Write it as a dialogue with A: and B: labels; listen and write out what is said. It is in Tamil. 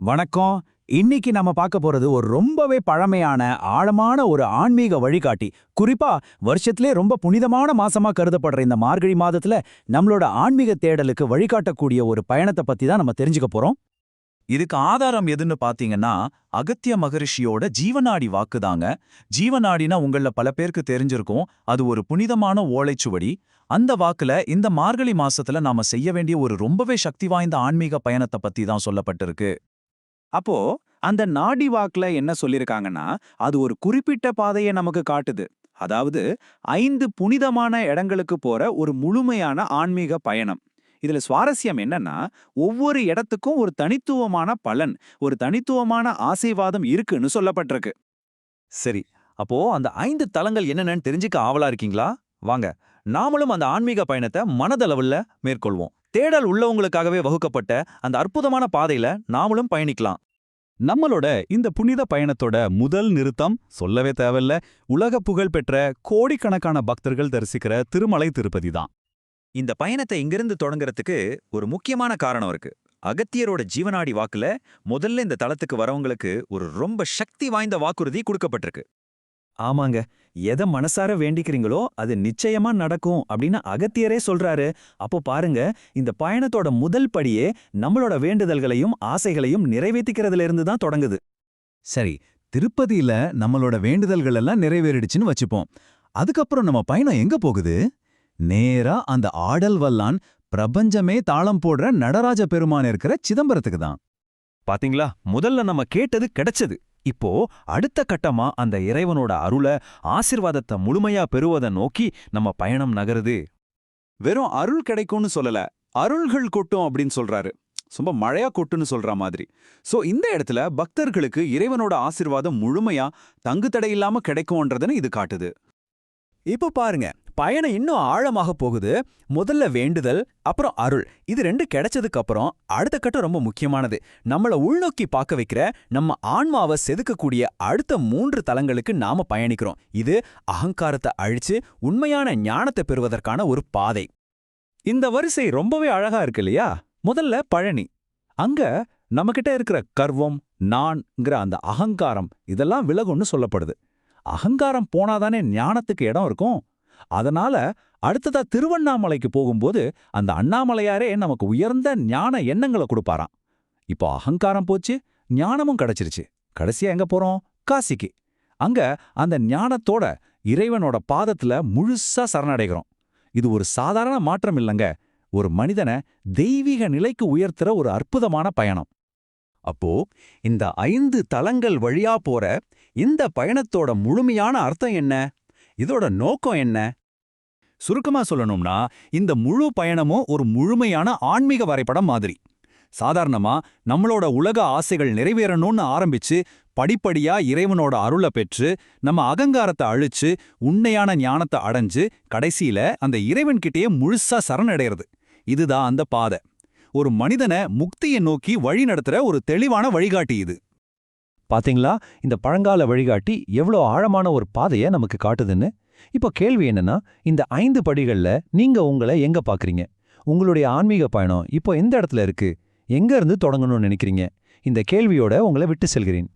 A: வணக்கம். இன்னைக்கு நம்ம பார்க்க போறது ஒரு ரொம்பவே பழமையான ஆழமான ஒரு ஆன்மீக வழிகாட்டி. குறிப்பா வருஷத்திலே ரொம்ப புனிதமான மாசமா கருதப்படுற இந்த மார்கழி மாதத்துல நம்மளோட ஆன்மீக தேடலுக்கு வழிகாட்டக்கூடிய ஒரு பயணத்தை பத்தி தான் நம்ம தெரிஞ்சுக்க போறோம்.
B: இதுக்கு ஆதாரம் எதுன்னு பாத்தீங்கன்னா அகத்திய மகரிஷியோட ஜீவநாடி வாக்குதாங்க ஜீவநாடினா உங்கள பல பேருக்கு தெரிஞ்சிருக்கும். அது ஒரு புனிதமான ஓலைச்சுவடி. அந்த வாக்குல இந்த மார்கழி மாசத்துல நாம செய்ய வேண்டிய ஒரு ரொம்பவே சக்தி வாய்ந்த ஆன்மீக பயணத்தை பத்தி தான் சொல்லப்பட்டிருக்கு.
C: அப்போ அந்த நாடி வாக்குல என்ன சொல்லிருக்காங்கன்னா அது ஒரு குறிப்பிட்ட பாதையை நமக்கு காட்டுது. அதாவது ஐந்து புனிதமான இடங்களுக்கு போற ஒரு முழுமையான ஆன்மீக பயணம். இதுல சுவாரஸ்யம் என்னன்னா ஒவ்வொரு இடத்துக்கும் ஒரு தனித்துவமான பலன் ஒரு தனித்துவமான ஆசீர்வாதம் இருக்குன்னு சொல்லப்பட்டிருக்கு.
B: சரி. அப்போ அந்த ஐந்து தலங்கள் என்னென்னு தெரிஞ்சுக்க ஆவலா இருக்கீங்களா? வாங்க. நாமளும் அந்த ஆன்மீக பயணத்தை மனதளவுல மேற்கொள்வோம். தேடல் உள்ளவங்களுக்காகவே வகுக்கப்பட்ட அந்த அற்புதமான பாதையில நாமளும் பயணிக்கலாம்.
D: நம்மளோட இந்த புனித பயணத்தோட முதல் நிறுத்தம் சொல்லவே தேவையில்ல. உலக புகழ் பெற்ற கோடிக்கணக்கான பக்தர்கள் தரிசிக்கிற திருமலை திருப்பதி தான்.
B: இந்த பயணத்தை இங்கிருந்து தொடங்குறதுக்கு ஒரு முக்கியமான காரணம் இருக்கு. அகத்தியரோட ஜீவனாடி வாக்குல முதல்ல இந்த தளத்துக்கு வரவங்களுக்கு ஒரு ரொம்ப சக்தி வாய்ந்த வாக்குறுதி கொடுக்கப்பட்டிருக்கு.
A: ஆமாங்க. எதை மனசார வேண்டிக்கிறீங்களோ அது நிச்சயமா நடக்கும் அப்படின்னு அகத்தியரே சொல்றாரு. அப்போ பாருங்க இந்த பயணத்தோட முதல் படியே நம்மளோட வேண்டுதல்களையும் ஆசைகளையும் நிறைவேற்றிக்கிறதுல இருந்து தான் தொடங்குது.
D: சரி திருப்பதியில நம்மளோட வேண்டுதல்கள் எல்லாம் நிறைவேறிடுச்சுன்னு வச்சுப்போம். அதுக்கப்புறம் நம்ம பயணம் எங்க போகுது? நேரா அந்த ஆடல் வல்லான் பிரபஞ்சமே தாளம் போடுற நடராஜ பெருமான் இருக்கிற சிதம்பரத்துக்கு தான்.
B: பாத்தீங்களா? முதல்ல நம்ம கேட்டது கிடைச்சது. இப்போ அடுத்த கட்டமா அந்த இறைவனோட அருள ஆசிர்வாதத்தை முழுமையா பெறுவதை நோக்கி நம்ம பயணம் நகருது.
C: வெறும் அருள் கிடைக்கும்னு சொல்லல அருள்கள் கொட்டும் அப்படின்னு சொல்றாரு. ரொம்ப மழையா கொட்டுன்னு சொல்ற மாதிரி. சோ இந்த இடத்துல பக்தர்களுக்கு இறைவனோட ஆசிர்வாதம் முழுமையா தங்கு தடை இல்லாம கிடைக்கும்ன்றதுன்னு இது காட்டுது.
A: இப்போ பாருங்க பயணம் இன்னும் ஆழமாக போகுது. முதல்ல வேண்டுதல் அப்புறம் அருள். இது ரெண்டு கிடைச்சதுக்கு அப்புறம் அடுத்த கட்டம் ரொம்ப முக்கியமானது. நம்மள உள்நோக்கி பார்க்க வைக்கிற நம்ம ஆன்மாவை செதுக்கக்கூடிய அடுத்த மூன்று தலங்களுக்கு நாம பயணிக்கிறோம். இது அகங்காரத்தை அழிச்சு உண்மையான ஞானத்தை பெறுவதற்கான ஒரு பாதை. இந்த வரிசை ரொம்பவே அழகா இருக்கு இல்லையா? முதல்ல பழனி. அங்க நம்மகிட்ட இருக்கிற கர்வம் நான்ங்கிற அந்த அகங்காரம் இதெல்லாம் விலகும்னு சொல்லப்படுது. அகங்காரம் போனாதானே ஞானத்துக்கு இடம் இருக்கும்? அதனால அடுத்ததா திருவண்ணாமலைக்கு போகும்போது அந்த அண்ணாமலையாரே நமக்கு உயர்ந்த ஞான எண்ணங்களை கொடுப்பாராம். இப்போ அகங்காரம் போச்சு ஞானமும் கிடைச்சிருச்சு. கடைசியா எங்க போறோம்? காசிக்கு. அங்க அந்த ஞானத்தோட இறைவனோட பாதத்துல முழுசா சரணடைகிறோம். இது ஒரு சாதாரண மாற்றம் இல்லைங்க. ஒரு மனிதனை தெய்வீக நிலைக்கு உயர்த்துற ஒரு அற்புதமான பயணம். அப்போ இந்த ஐந்து தலங்கள் வழியா போற இந்த பயணத்தோட முழுமையான அர்த்தம் என்ன? இதோட நோக்கம் என்ன? சுருக்கமா சொல்லணும்னா இந்த முழு பயணமும் ஒரு முழுமையான ஆன்மீக வரைபடம் மாதிரி. சாதாரணமா நம்மளோட உலக ஆசைகள் நிறைவேறணும்னு ஆரம்பிச்சு படிப்படியா இறைவனோட அருளை பெற்று நம்ம அகங்காரத்தை அழிச்சு உண்மையான ஞானத்தை அடைஞ்சு கடைசியில அந்த இறைவன்கிட்டயே முழுசா சரணடைறது. இதுதான் அந்த பாதை. ஒரு மனிதனை முக்தியை நோக்கி வழி நடத்துற ஒரு தெளிவான வழிகாட்டி இது. பாத்தீங்களா? இந்த பழங்கால வழிகாட்டி எவ்வளோ ஆழமான ஒரு பாதையை நமக்கு காட்டுதுன்னு? இப்போ கேள்வி என்னன்னா இந்த ஐந்து படிகள்ல நீங்க உங்களை எங்க பாக்குறீங்க? உங்களுடைய ஆன்மீக பயணம் இப்போ எந்த இடத்துல இருக்கு? எங்க இருந்து தொடங்கணும்னு நினைக்கிறீங்க? இந்த கேள்வியோட உங்களை விட்டு செல்கிறேன்.